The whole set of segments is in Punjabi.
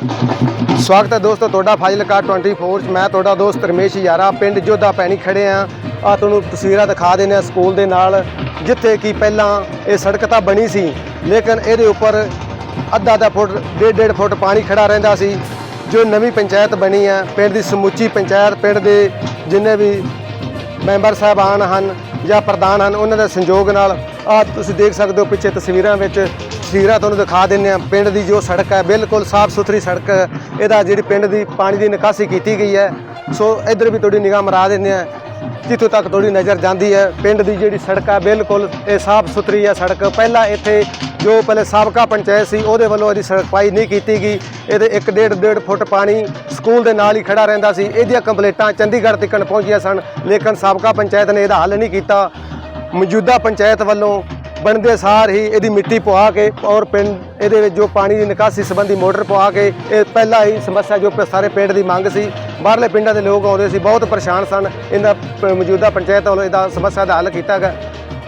ਸਵਾਗਤ ਹੈ ਦੋਸਤੋ, ਤੁਹਾਡਾ ਫਾਜ਼ਿਲਕਾ 24 'ਚ। ਮੈਂ ਤੁਹਾਡਾ ਦੋਸਤ ਰਮੇਸ਼ ਯਾਰਾ, ਪਿੰਡ ਜੋਧਾ ਪੈਣੀ ਖੜੇ ਆ ਆ ਤੁਹਾਨੂੰ ਤਸਵੀਰਾਂ ਦਿਖਾ ਦਿੰਦੇ ਆ ਸਕੂਲ ਦੇ ਨਾਲ, ਜਿੱਥੇ ਕਿ ਪਹਿਲਾਂ ਇਹ ਸੜਕ ਤਾਂ ਬਣੀ ਸੀ, ਲੇਕਿਨ ਇਹਦੇ ਉੱਪਰ ਅੱਧਾ ਅੱਧਾ ਫੁੱਟ, ਡੇਢ ਡੇਢ ਫੁੱਟ ਪਾਣੀ ਖੜਾ ਰਹਿੰਦਾ ਸੀ, ਜੋ ਨਵੀਂ ਪੰਚਾਇਤ ਬਣੀ ਹੈ। ਪਿੰਡ ਦੀ ਸਮੁੱਚੀ ਪੰਚਾਇਤ, ਪਿੰਡ ਦੇ ਜਿੰਨੇ ਵੀ ਮੈਂਬਰ ਸਾਹਿਬਾਨ ਹਨ ਜਾਂ ਪ੍ਰਧਾਨ ਹਨ, ਉਹਨਾਂ ਦੇ ਸੰਯੋਗ ਨਾਲ ਆ ਤੁਸੀਂ ਦੇਖ ਸਕਦੇ ਹੋ ਪਿੱਛੇ ਤਸਵੀਰਾਂ ਵਿੱਚ। ਤਸਵੀਰਾਂ ਤੁਹਾਨੂੰ ਦਿਖਾ ਦਿੰਦੇ ਆ ਪਿੰਡ ਦੀ ਜੋ ਸੜਕ ਹੈ, ਬਿਲਕੁਲ ਸਾਫ਼ ਸੁਥਰੀ ਸੜਕ। ਹੈ ਇਹਦਾ ਜਿਹੜੀ ਪਿੰਡ ਦੀ ਪਾਣੀ ਦੀ ਨਿਕਾਸੀ ਕੀਤੀ ਗਈ ਹੈ। ਸੋ ਇੱਧਰ ਵੀ ਤੁਹਾਡੀ ਨਿਗਾਹ ਮਰਾ ਦਿੰਦੇ ਆ ਜਿੱਥੋਂ ਤੱਕ ਤੁਹਾਡੀ ਨਜ਼ਰ ਜਾਂਦੀ ਹੈ, ਪਿੰਡ ਦੀ ਜਿਹੜੀ ਸੜਕ ਹੈ, ਬਿਲਕੁਲ ਇਹ ਸਾਫ਼ ਸੁਥਰੀ ਹੈ ਸੜਕ। ਪਹਿਲਾਂ ਇੱਥੇ ਜੋ ਪਹਿਲੇ ਸਾਬਕਾ ਪੰਚਾਇਤ ਸੀ, ਉਹਦੇ ਵੱਲੋਂ ਇਹਦੀ ਸੜਕ ਪਾਈ ਨਹੀਂ ਕੀਤੀ ਗਈ। ਇਹਦੇ 1.5 ਡੇਢ ਡੇਢ ਫੁੱਟ ਪਾਣੀ ਸਕੂਲ ਦੇ ਨਾਲ ਹੀ ਖੜਾ ਰਹਿੰਦਾ ਸੀ। ਇਹਦੀਆਂ ਕੰਪਲੇਂਟਾਂ ਚੰਡੀਗੜ੍ਹ ਤੱਕ ਪਹੁੰਚੀਆਂ ਸਨ, ਲੇਕਿਨ ਸਾਬਕਾ ਪੰਚਾਇਤ ਨੇ ਇਹਦਾ ਹੱਲ ਨਹੀਂ ਕੀਤਾ। ਮੌਜੂਦਾ ਪੰਚਾਇਤ ਵੱਲੋਂ ਬਣਦੇ ਸਾਰ ਹੀ ਇਹਦੀ ਮਿੱਟੀ ਪਵਾ ਕੇ ਔਰ ਪਿੰਡ ਇਹਦੇ ਵਿੱਚ ਜੋ ਪਾਣੀ ਦੀ ਨਿਕਾਸੀ ਸੰਬੰਧੀ ਮੋਟਰ ਪਵਾ ਕੇ, ਇਹ ਪਹਿਲਾਂ ਹੀ ਸਮੱਸਿਆ ਜੋ ਪ- ਸਾਰੇ ਪਿੰਡ ਦੀ ਮੰਗ ਸੀ। ਬਾਹਰਲੇ ਪਿੰਡਾਂ ਦੇ ਲੋਕ ਆਉਂਦੇ ਸੀ, ਬਹੁਤ ਪਰੇਸ਼ਾਨ ਸਨ। ਇਹਦਾ ਪ- ਮੌਜੂਦਾ ਪੰਚਾਇਤ ਵੱਲੋਂ ਇਹਦਾ ਸਮੱਸਿਆ ਦਾ ਹੱਲ ਕੀਤਾ ਗਿਆ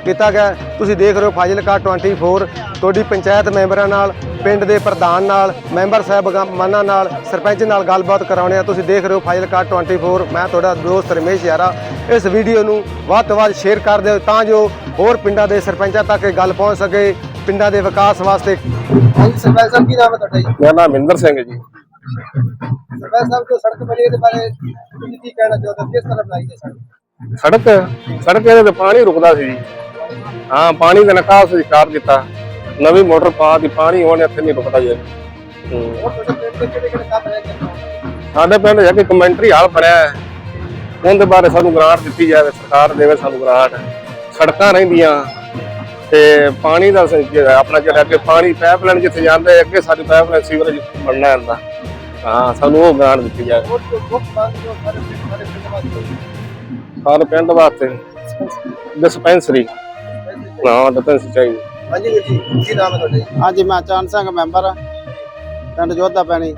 ਕੀਤਾ ਗਿਆ। ਤੁਸੀਂ ਦੇਖ ਰਹੇ ਹੋ ਫਾਜ਼ਿਲਕਾ 24 ਤੁਹਾਡੀ ਪੰਚਾਇਤ ਮੈਂਬਰਾਂ ਨਾਲ, ਪਿੰਡ ਦੇ ਪ੍ਰਧਾਨ ਨਾਲ, ਮੈਂਬਰ ਸਾਹਿਬਾਨਾਂ ਨਾਲ, ਸਰਪੰਚ ਨਾਲ ਗੱਲਬਾਤ ਕਰਾਉਣੇ ਆ। ਤੁਸੀਂ ਦੇਖ ਰਹੇ ਹੋ ਫਾਜ਼ਿਲਕਾ 24 ਮੈਂ ਤੁਹਾਡਾ ਦੋਸਤ ਰਮੇਸ਼ ਯਾਰਾ। ਇਸ ਵੀਡੀਓ ਨੂੰ ਵੱਧ ਤੋਂ ਵੱਧ ਸ਼ੇਅਰ ਕਰ ਦਿਓ ਤਾਂ ਜੋ ਹੋਰ ਪਿੰਡਾਂ ਦੇ ਸਰਪੰਚਾਂ ਤੱਕ ਇਹ ਗੱਲ ਪਹੁੰਚ ਸਕੇ ਪਿੰਡਾਂ ਦੇ ਵਿਕਾਸ ਵਾਸਤੇ। ਹਾਂਜੀ ਸਰਪੰਚ ਸਾਹਿਬ ਕੀ ਨਾਮ ਹੈ ਤੁਹਾਡਾ ਜੀ? ਮੇਰਾ ਨਾਮ ਮਹਿੰਦਰ ਸਿੰਘ ਹੈ ਜੀ। ਸਰਪੰਚ ਸਾਹਿਬ ਜੋ ਸੜਕ ਬਣੀ ਇਹਦੇ ਬਾਰੇ? ਤੁਸੀਂ ਕੀ ਕਹਿਣਾ ਚਾਹੁੰਦੇ ਕਿਸ ਤਰ੍ਹਾਂ ਬਣਾਈ ਹੈ ਸੜਕ? ਸੜਕ ਸੜਕ ਇਹਦੇ ਤੇ ਪਾਣੀ ਰੁਕਦਾ ਸੀ ਜੀ। ਹਾਂ ਪਾਣੀ ਦਾ ਨਿਕਾਸ ਅਸੀਂ ਕਰ ਦਿੱਤਾ ਨਵੀਂ ਮੋਟਰ ਪਾ ਦੀ ਪਾਣੀ ਹੁਣ ਇੱਥੇ ਨਹੀਂ ਰੁਕਦਾ ਜੀ? ਸਾਡੇ ਪਿੰਡ ਜਾ ਕੇ ਕਮੈਂਟਰੀ ਹਾਲ ਬਣਿਆ ਹੈ। ਉਹਦੇ ਬਾਰੇ ਸਾਨੂੰ ਗ੍ਰਾਂਟ ਦਿੱਤੀ ਜਾਵੇ ਸਰਕਾਰ ਦੇਵੇ ਸਾਨੂੰ ਗ੍ਰਾਂਟ। ਸੜਕਾਂ ਰਹਿੰਦੀਆਂ। ਤੇ ਪਾਣੀ ਦਾ ਆਪਣਾ ਜਿਹੜਾ ਅੱਗੇ ਪਾਣੀ ਪਾਈਪਲਾਈਨ ਜਿੱਥੇ ਜਾਂਦਾ ਹੈ ਅੱਗੇ ਸਾਡੀ ਪਾਈਪਲਾਈਨ ਸੀਵਰੇਜ ਬਣਨਾ ਹੁੰਦਾ। ਹਾਂ ਸਾਨੂੰ ਉਹ ਗ੍ਰਾਂਟ ਦਿੱਤੀ ਜਾਵੇ ਸਾਰੇ ਪਿੰਡ ਵਾਸਤੇ? ਡਿਸਪੈਂਸਰੀ ਨਾ ਡਿਸਪੈਂਸਰੀ ਚਾਹੀਦੀ। ਹਾਂਜੀ ਵੀਰ ਜੀ ਕੀ ਨਾਮ ਹੈ ਤੁਹਾਡਾ ਜੀ? ਹਾਂਜੀ ਮੈਂ ਚੰਨ ਸਿੰਘ ਮੈਂਬਰ ਹਾਂ, ਪਿੰਡ ਜੋਧਾ ਪੈਣੀ।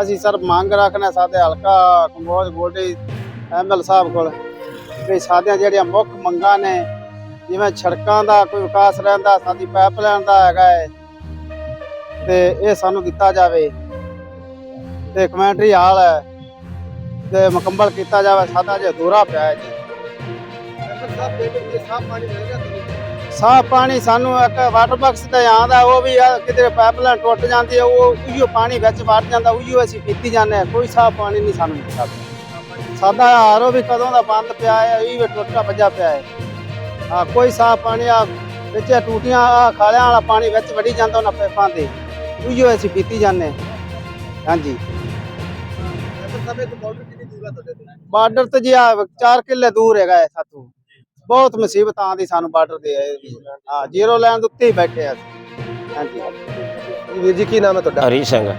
ਅਸੀਂ ਸਰ ਮੰਗ ਰੱਖਣਾ ਸਾਡੇ ਹਲਕਾ ਕੰਬੋਜ ਗੋਲਡੀ ਐਮਐਲ ਸਾਹਿਬ ਕੋਲ। ਵੀ ਸਾਡੀਆਂ ਜਿਹੜੀਆਂ ਮੁੱਖ ਮੰਗਾਂ ਨੇ, ਜਿਵੇਂ ਸੜਕਾਂ ਦਾ ਕੋਈ ਵਿਕਾਸ ਰਹਿੰਦਾ, ਸਾਡੀ ਪਾਈਪਲਾਈਨ ਦਾ ਹੈਗਾ ਹੈ ਤੇ ਇਹ ਸਾਨੂੰ ਦਿੱਤਾ ਜਾਵੇ, ਤੇ ਕਮੈਂਟਰੀ ਹਾਲ ਹੈ, ਤੇ ਮੁਕੰਮਲ ਕੀਤਾ ਜਾਵੇ, ਸਾਡਾ ਜੇ ਅਧੂਰਾ ਪਿਆ ਹੈ ਜੀ। ਸਾਫ਼ ਪਾਣੀ ਸਾਨੂੰ ਇੱਕ ਵਾਟਰ ਬਾਕਸ ਤੇ ਆਂਦਾ ਉਹ ਵੀ ਆ, ਕਿਤੇ ਪਾਈਪਲਾਈਨ ਟੁੱਟ ਜਾਂਦੀ ਹੈ, ਉਹ ਉਹੀਓ ਪਾਣੀ ਵਿੱਚ ਵੜ ਜਾਂਦਾ, ਉਹੀਓ ਅਸੀਂ ਪੀਤੀ ਜਾਂਦੇ ਹਾਂ, ਕੋਈ ਸਾਫ਼ ਪਾਣੀ ਨਹੀਂ ਸਾਨੂੰ ਮਿਲਦਾ ਸਾਡਾ ਆਰੋ ਵੀ ਕਦੋਂ ਦਾ ਬੰਦ ਪਿਆ ਹੈ ਇਹ ਵੀ ਟੁੱਟਾ ਭੱਜਾ ਪਿਆ ਹੈ। ਆ ਕੋਈ ਸਾਫ਼ ਪਾਣੀ ਆ ਵਿੱਚ ਟੂਟੀਆਂ ਆ ਖਾਲਿਆਂ ਵਾਲਾ ਪਾਣੀ ਵਿੱਚ ਵੜੀ ਜਾਂਦਾ ਉਹਨਾਂ ਪੈਪਾਂ ਦੇ ਉਹੀਓ ਅਸੀਂ ਪੀਤੀ ਜਾਂਦੇ। ਹਾਂਜੀ। ਬਾਰਡਰ ਤੋਂ ਜੀ ਆ 4 ਕਿੱਲੇ ਦੂਰ ਹੈਗਾ ਹੈ ਸਾਥੋਂ। ਬਹੁਤ ਮੁਸੀਬਤ ਆਉਂਦੀ ਸਾਨੂੰ ਬਾਰਡਰ ਦੇ ਹਾਂ ਜ਼ੀਰੋ ਲਾਈਨ ਦੇ ਉੱਤੇ ਹੀ ਬੈਠੇ ਆ ਅਸੀਂ। ਹਾਂਜੀ। ਜੀ ਵੀਰ ਜੀ ਕੀ ਨਾਮ ਹੈ ਤੁਹਾਡਾ? ਹਰੀ ਸਿੰਘ।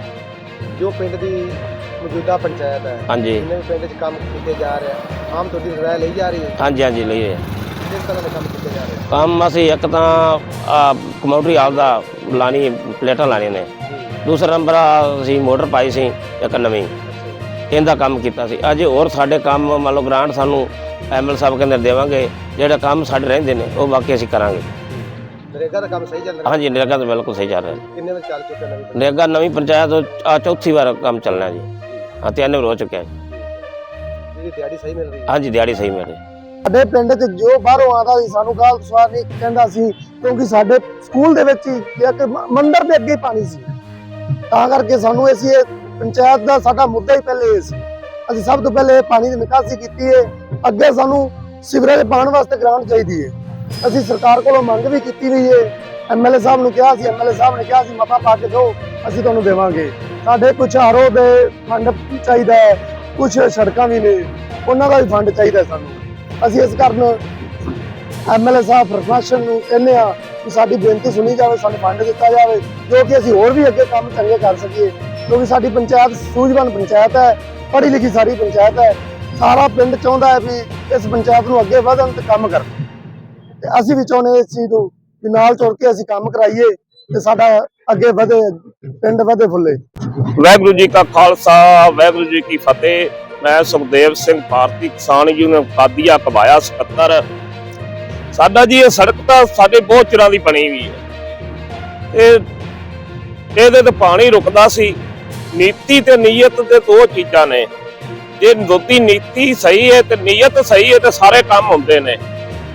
ਜੋ ਪਿੰਡ ਦੀ ਮੌਜੂਦਾ ਪੰਚਾਇਤ ਹੈ। ਹਾਂਜੀ। ਜਿੰਨੇ ਵੀ ਪਿੰਡ 'ਚ ਕੰਮ ਕੀਤੇ ਜਾ ਰਹੇ ਆਮ ਤੁਹਾਡੀ ਰਾਏ ਲਈ ਜਾ ਰਹੀ ਹੈ? ਹਾਂਜੀ ਹਾਂਜੀ ਲਈ ਰਹੇ ਕਿਸ ਤਰ੍ਹਾਂ ਦੇ ਕੰਮ ਕੀਤੇ ਜਾ ਰਹੇ ਕੰਮ ਅਸੀਂ ਇੱਕ ਤਾਂ ਆ ਕਮੋਡਰੀ ਹਾਲ ਦਾ ਲਾਣੀ ਪਲੇਟਾਂ ਲਾਣੀਆਂ ਨੇ। ਦੂਸਰਾ ਨੰਬਰ ਅਸੀਂ ਮੋਟਰ ਪਾਈ ਸੀ ਇੱਕ ਨਵੀਂ। ਇਹਦਾ ਕੰਮ ਕੀਤਾ ਸੀ। ਅਜੇ ਹੋਰ ਸਾਡੇ ਕੰਮ ਮੰਨ ਲਓ ਗ੍ਰਾਂਟ ਸਾਨੂੰ ਐਮਐਲ ਸਾਹਿਬ ਕਹਿੰਦੇ ਦੇਵਾਂਗੇ ਜਿਹੜੇ ਕੰਮ ਸਾਡੇ ਰਹਿੰਦੇ ਨੇ ਉਹ ਬਾਕੀ ਅਸੀਂ ਕਰਾਂਗੇ। ਨਰੇਗਾ ਦਾ ਕੰਮ ਸਹੀ ਚੱਲ ਰਿਹਾ? ਹਾਂਜੀ ਨਰੇਗਾ ਤਾਂ ਬਿਲਕੁਲ ਸਹੀ ਚੱਲ ਰਿਹਾ। ਕਿੰਨੇ ਵਜੇ ਚੱਲ ਚੁੱਕਾ ਨਵੀਂ ਨਰੇਗਾ ਨਵੀਂ ਪੰਚਾਇਤ ਆ ਚੌਥੀ ਵਾਰ ਕੰਮ ਚੱਲਣਾ ਜੀ। ਹਾਂ ਤਿੰਨ ਵਾਰ ਹੋ ਚੁੱਕਿਆ ਜੀ। ਜਿਹੜੀ ਦਿਹਾੜੀ ਸਹੀ ਮਿਲ ਰਹੀ ਹੈ। ਹਾਂਜੀ ਦਿਹਾੜੀ ਸਹੀ ਮਿਲ ਰਹੀ ਸਾਡੇ ਪਿੰਡ 'ਚ ਜੋ ਬਾਹਰੋਂ ਆਉਂਦਾ ਸੀ ਸਾਨੂੰ ਗਲਤ ਸਵਾਰ ਨਹੀਂ ਕਹਿੰਦਾ ਸੀ ਕਿਉਂਕਿ ਸਾਡੇ ਸਕੂਲ ਦੇ ਵਿੱਚ ਹੀ ਇੱਕ ਮੰਦਿਰ ਦੇ ਅੱਗੇ ਪਾਣੀ ਸੀ। ਤਾਂ ਕਰਕੇ ਸਾਨੂੰ ਅਸੀਂ ਇਹ ਪੰਚਾਇਤ ਦਾ ਸਾਡਾ ਮੁੱਦਾ ਹੀ ਪਹਿਲੇ ਇਹ ਸੀ। ਅਸੀਂ ਸਭ ਤੋਂ ਪਹਿਲੇ ਪਾਣੀ ਦੀ ਨਿਕਾਸੀ ਕੀਤੀ ਹੈ ਅੱਗੇ ਸਾਨੂੰ ਸੀਵਰੇਜ ਪਾਉਣ ਵਾਸਤੇ ਗ੍ਰਾਂਟ ਚਾਹੀਦੀ ਹੈ ਅਸੀਂ ਸਰਕਾਰ ਕੋਲੋਂ ਮੰਗ ਵੀ ਕੀਤੀ ਵੀ ਹੈ ਐਮਐਲਏ ਸਾਹਿਬ ਨੂੰ ਕਿਹਾ ਸੀ ਐਮਐਲਏ ਸਾਹਿਬ ਨੇ ਕਿਹਾ ਸੀ ਮਤਾ ਪਾ ਕੇ ਦਿਓ ਅਸੀਂ ਤੁਹਾਨੂੰ ਦੇਵਾਂਗੇ। ਸਾਡੇ ਕੁਝ ਆਰੋ ਦੇ ਫੰਡ ਚਾਹੀਦਾ ਹੈ ਕੁਝ ਸੜਕਾਂ ਵੀ ਨੇ, ਉਹਨਾਂ ਦਾ ਵੀ ਫੰਡ ਚਾਹੀਦਾ ਸਾਨੂੰ। ਅਸੀਂ ਇਸ ਕਾਰਨ ਐਮਐਲਏ ਸਾਹਿਬ ਪ੍ਰਸ਼ਾਸਨ ਨੂੰ ਕਹਿੰਦੇ ਆ ਕਿ ਸਾਡੀ ਬੇਨਤੀ ਸੁਣੀ ਜਾਵੇ, ਸਾਨੂੰ ਫੰਡ ਦਿੱਤਾ ਜਾਵੇ, ਜੋ ਕਿ ਅਸੀਂ ਹੋਰ ਵੀ ਅੱਗੇ ਕੰਮ ਚੰਗੇ ਕਰ ਸਕੀਏ। ਕਿਉਂਕਿ ਸਾਡੀ ਪੰਚਾਇਤ ਸੂਝਵਾਨ ਪੰਚਾਇਤ ਹੈ, ਪੜ੍ਹੀ ਲਿਖੀ ਸਾਰੀ ਪੰਚਾਇਤ ਹੈ, ਸਾਰਾ ਪਿੰਡ ਚਾਹੁੰਦਾ ਹੈ ਵੀ ਇਸ ਪੰਚਾਇਤ ਨੂੰ ਅੱਗੇ ਵਧਣ ਤੇ ਕੰਮ ਕਰਨ। ਤੇ ਅਸੀਂ ਵੀ ਚਾਹੁੰਦੇ ਇਸ ਚੀਜ਼ ਨੂੰ ਵੀ ਨਾਲ ਤੁਰ ਕੇ ਅਸੀਂ ਕੰਮ ਕਰਾਈਏ। ਤੇ ਸਾਡਾ ਅੱਗੇ ਵਧੇ, ਪਿੰਡ ਵਧੇ ਫੁੱਲੇ। ਵਾਹਿਗੁਰੂ ਜੀ ਕਾ ਖਾਲਸਾ, ਵਾਹਿਗੁਰੂ ਜੀ ਕੀ ਫਤਿਹ। ਮੈਂ ਸੁਖਦੇਵ ਸਿੰਘ ਭਾਰਤੀ ਕਿਸਾਨ ਯੂਨੀਅਨ ਕਾਦੀਆ ਕਬਾਇਆ ਸਕੱਤਰ। ਸਾਡਾ ਜੀ ਇਹ ਸੜਕ ਤਾਂ ਸਾਡੇ ਬਹੁਤ ਚਿਰਾਂ ਦੀ ਬਣੀ ਵੀ ਹੈ। ਇਹ ਇਹਦੇ ਤੇ ਪਾਣੀ ਰੁਕਦਾ ਸੀ। ਨੀਤੀ ਤੇ ਨੀਅਤ ਦੇ ਦੋ ਚੀਜ਼ਾਂ ਨੇ। ਜੇ ਦੋਤੀ ਨੀਤੀ ਸਹੀ ਹੈ ਤੇ ਨੀਅਤ ਸਹੀ ਹੈ ਤੇ ਸਾਰੇ ਕੰਮ ਹੁੰਦੇ ਨੇ।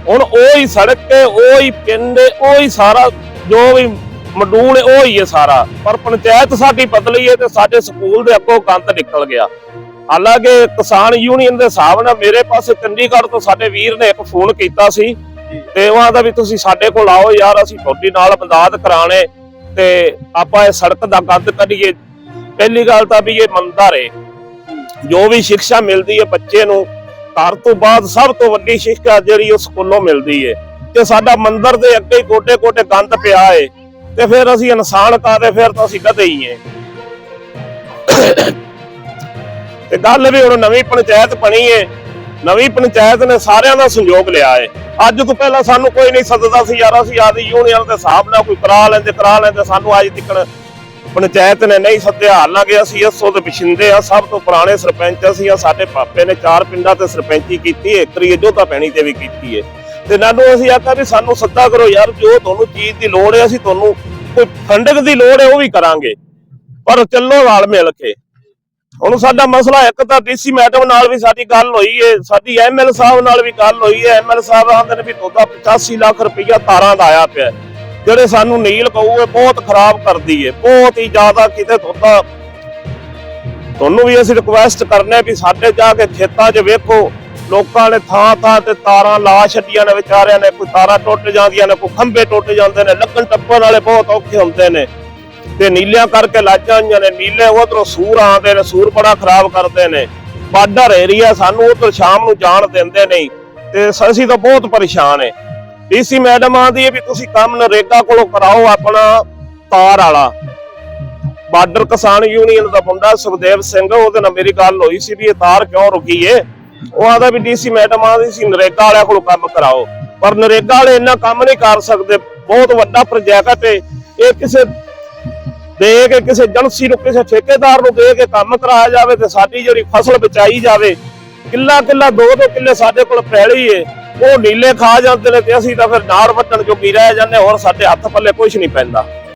ਹੁਣ ਉਹ ਹੀ ਸੜਕ ਤੇ ਉਹ ਹੀ ਪਿੰਡ ਉਹ ਹੀ ਸਾਰਾ ਜੋ ਵੀ ਮਡੂਲ ਹੈ ਉਹ ਹੀ ਹੈ ਸਾਰਾ। ਪਰ ਪੰਚਾਇਤ ਸਾਡੀ ਬਦਲੀ ਹੈ ਤੇ ਸਾਡੇ ਸਕੂਲ ਦੇ ਅੱਗੋਂ ਗੰਦ ਨਿਕਲ ਗਿਆ। ਹਾਲਾਂਕਿ ਕਿਸਾਨ ਯੂਨੀਅਨ ਦੇ ਹਿਸਾਬ ਨਾਲ ਮੇਰੇ ਪਾਸੇ ਚੰਡੀਗੜ੍ਹ ਤੋਂ ਸਾਡੇ ਵੀਰ ਨੇ ਇੱਕ ਫੋਨ ਕੀਤਾ ਸੀ ਤੇ ਉਹ ਆਦਾ ਵੀ ਤੁਸੀਂ ਸਾਡੇ ਕੋਲ ਆਓ ਯਾਰ ਅਸੀਂ ਤੁਹਾਡੇ ਨਾਲ ਮਦਦ ਕਰਾਣੇ ਤੇ ਆਪਾਂ ਇਹ ਸੜਕ ਦਾ ਗੰਦ ਕੱਢੀਏ। ਪਹਿਲੀ ਗੱਲ ਤਾਂ ਵੀ ਇਹ ਮੰਦਰ ਹੈ ਜੋ ਵੀ ਸਿੱਖਿਆ ਮਿਲਦੀ ਹੈ ਬੱਚੇ ਨੂੰ ਘਰ ਤੋਂ ਬਾਅਦ ਸਭ ਤੋਂ ਵੱਡੀ ਸਿੱਖਿਆ ਜਿਹੜੀ ਉਹ ਸਕੂਲੋਂ ਮਿਲਦੀ ਹੈ। ਤੇ ਸਾਡਾ ਮੰਦਰ ਦੇ ਅੱਗੇ ਹੀ ਗੋਡੇ ਗੋਡੇ ਗੰਦ ਪਿਆ ਏ। ਤੇ ਫਿਰ ਅਸੀਂ ਇਨਸਾਨ ਕਾਦੇ ਫਿਰ ਤਾਂ ਅਸੀਂ ਕਦੇ ਹੀ ਏ ਤੇ ਗੱਲ ਵੀ ਹੁਣ ਨਵੀਂ ਪੰਚਾਇਤ ਬਣੀ ਏ। ਨਵੀਂ ਪੰਚਾਇਤ ਨੇ ਸਾਰਿਆਂ ਦਾ ਸੰਯੋਗ ਲਿਆ ਏ। ਅੱਜ ਤੋਂ ਪਹਿਲਾਂ ਸਾਨੂੰ ਕੋਈ ਨਹੀਂ ਸੱਦਦਾ ਸੀ, ਯਾਰ ਅਸੀਂ ਆਦੀ ਯੂਨੀਅਨ ਦੇ ਹਿਸਾਬ ਨਾਲ ਕੋਈ ਕਰਾ ਲੈਂਦੇ ਕਰਾ ਲੈਂਦੇ। ਸਾਨੂੰ ਅੱਜ ਤੱਕ ਪੰਚਾਇਤ ਨੇ ਨਹੀਂ ਸੱਦਿਆ। ਹਾਲਾਂਕਿ ਅਸੀਂ ਇਸ ਦੇ ਪਿਛਿੰਦੇ ਆ ਸਭ ਤੋਂ ਪੁਰਾਣੇ ਸਰਪੰਚ ਅਸੀਂ ਆ ਸਾਡੇ ਪਾਪੇ ਨੇ ਚਾਰ ਪਿੰਡਾਂ ਤੇ ਸਰਪੰਚੀ ਕੀਤੀ ਇੱਕ ਰੀ ਜੋਧਾ ਪੈਣੀ ਤੇ ਵੀ ਕੀਤੀ ਏ। ਤੇ ਨਾਨੂੰ ਅਸੀਂ ਆਖਿਆ ਵੀ ਸਾਨੂੰ ਸੱਦਾ ਕਰੋ ਯਾਰ, ਜੋ ਤੁਹਾਨੂੰ ਚੀਜ਼ ਦੀ ਲੋੜ ਹੈ, ਅਸੀਂ ਤੁਹਾਨੂੰ ਕੋਈ ਫੰਡਿੰਗ ਦੀ ਲੋੜ ਹੈ, ਉਹ ਵੀ ਕਰਾਂਗੇ। ਪਰ ਚੱਲੋ ਨਾਲ ਮਿਲ ਕੇ। ਹੁਣ ਸਾਡਾ ਮਸਲਾ ਇੱਕ ਤਾਂ ਡੀਸੀ ਮੈਡਮ ਨਾਲ ਵੀ ਸਾਡੀ ਗੱਲ ਹੋਈ ਏ, ਸਾਡੀ ਐਮਐਲ ਸਾਹਿਬ ਨਾਲ ਵੀ ਗੱਲ ਹੋਈ ਏ। ਐਮਐਲ ਸਾਹਿਬ ਆਂਦੇ ਨੇ ਵੀ ਤੁਹਾਡਾ 85 ਲੱਖ ਰੁਪਈਆ ਤਾਰਾਂ ਦਾ ਆਇਆ ਪਿਆ। ਜਿਹੜੇ ਸਾਨੂੰ ਨੀਲ ਕਹੂਏ ਬਹੁਤ ਖਰਾਬ ਕਰਦੀ ਏ, ਬਹੁਤ ਹੀ ਜ਼ਿਆਦਾ ਕਿਤੇ ਤੁਹਾਡਾ ਤੁਹਾਨੂੰ ਵੀ ਅਸੀਂ ਰਿਕੁਐਸਟ ਕਰਨੇ ਵੀ ਸਾਡੇ ਜਾ ਕੇ ਖੇਤਾਂ 'ਚ ਵੇਖੋ। ਲੋਕਾਂ ਨੇ ਥਾਂ ਥਾਂ ਤੇ ਤਾਰਾਂ ਲਾ ਛੱਡੀਆਂ ਨੇ ਵਿਚਾਰਿਆਂ ਨੇ, ਕੋਈ ਤਾਰਾਂ ਟੁੱਟ ਜਾਂਦੀਆਂ ਨੇ, ਕੋਈ ਖੰਭੇ ਟੁੱਟ ਜਾਂਦੇ ਨੇ, ਲੱਗਣ ਟੱਪਣ ਵਾਲੇ ਬਹੁਤ ਔਖੇ ਹੁੰਦੇ ਨੇ। ਤੇ ਨੀਲਿਆਂ ਕਰਕੇ ਲਾਜਾਂ ਹੋਈਆਂ ਨੇ, ਨੀਲੇ ਉਧਰੋਂ ਸੂਰ ਆਉਂਦੇ ਨੇ, ਸੂਰ ਬੜਾ ਖਰਾਬ ਕਰਦੇ ਨੇ। ਬਾਰਡਰ ਏਰੀਆ ਸਾਨੂੰ ਉਧਰ ਸ਼ਾਮ ਨੂੰ ਜਾਣ ਦਿੰਦੇ ਨਹੀਂ, ਤੇ ਅਸੀਂ ਤਾਂ ਬਹੁਤ ਪਰੇਸ਼ਾਨ ਏ ਡੀਸੀ ਮੈਡਮ ਆਂਦੀ ਹੈ ਵੀ ਤੁਸੀਂ ਕੰਮ ਨਰੇਗਾ ਕੋਲੋਂ ਕਰਾਓ ਆਪਣਾ ਤਾਰ ਵਾਲਾ। ਬਾਰਡਰ ਕਿਸਾਨ ਯੂਨੀਅਨ ਦਾ ਮੁੰਡਾ ਸੁਖਦੇਵ ਸਿੰਘ, ਉਹਦੇ ਨਾਲ ਮੇਰੀ ਗੱਲ ਹੋਈ ਸੀ ਵੀ ਇਹ ਤਾਰ ਕਿਉਂ ਰੁਕੀ ਏ? ਉਹ ਆਦਾ ਵੀ ਡੀਸੀ ਮੈਡਮ ਆਂਦੀ ਸੀ, ਨਰੇਗਾ ਵਾਲਿਆਂ ਕੋਲ ਕੰਮ ਕਰਾਓ। ਪਰ ਨਰੇਗਾ ਵਾਲੇ ਇੰਨਾ ਕੰਮ ਨਹੀਂ ਕਰ ਸਕਦੇ, ਬਹੁਤ ਵੱਡਾ ਪ੍ਰੋਜੈਕਟ ਏ ਇਹ ਕਿਸੇ ਦੇ ਕੇ, ਕਿਸੇ ਏਜੰਸੀ ਨੂੰ, ਕਿਸੇ ਠੇਕੇਦਾਰ ਨੂੰ ਦੇ ਕੇ ਕੰਮ ਕਰਾਇਆ ਜਾਵੇ ਤੇ ਸਾਡੀ ਜਿਹੜੀ ਫਸਲ ਬਚਾਈ ਜਾਵੇ, ਕਿੱਲਾ ਕਿੱਲਾ, ਦੋ ਦੋ ਕਿੱਲੇ ਸਾਡੇ ਕੋਲ ਪੈਲੀ ਏ, ਉਹ ਨੀਲੇ ਖਾ ਜਾਂਦੇ ਨੇ ਤੇ ਅਸੀਂ ਤਾਂ ਫਿਰ ਨਾੜ ਵੱਟਣ ਜੋਗੀ ਰਹਿ ਜਾਂਦੇ ਹੋਰ ਸਾਡੇ ਹੱਥ ਪੱਲੇ ਕੁਝ ਨਹੀਂ ਪੈਂਦਾ।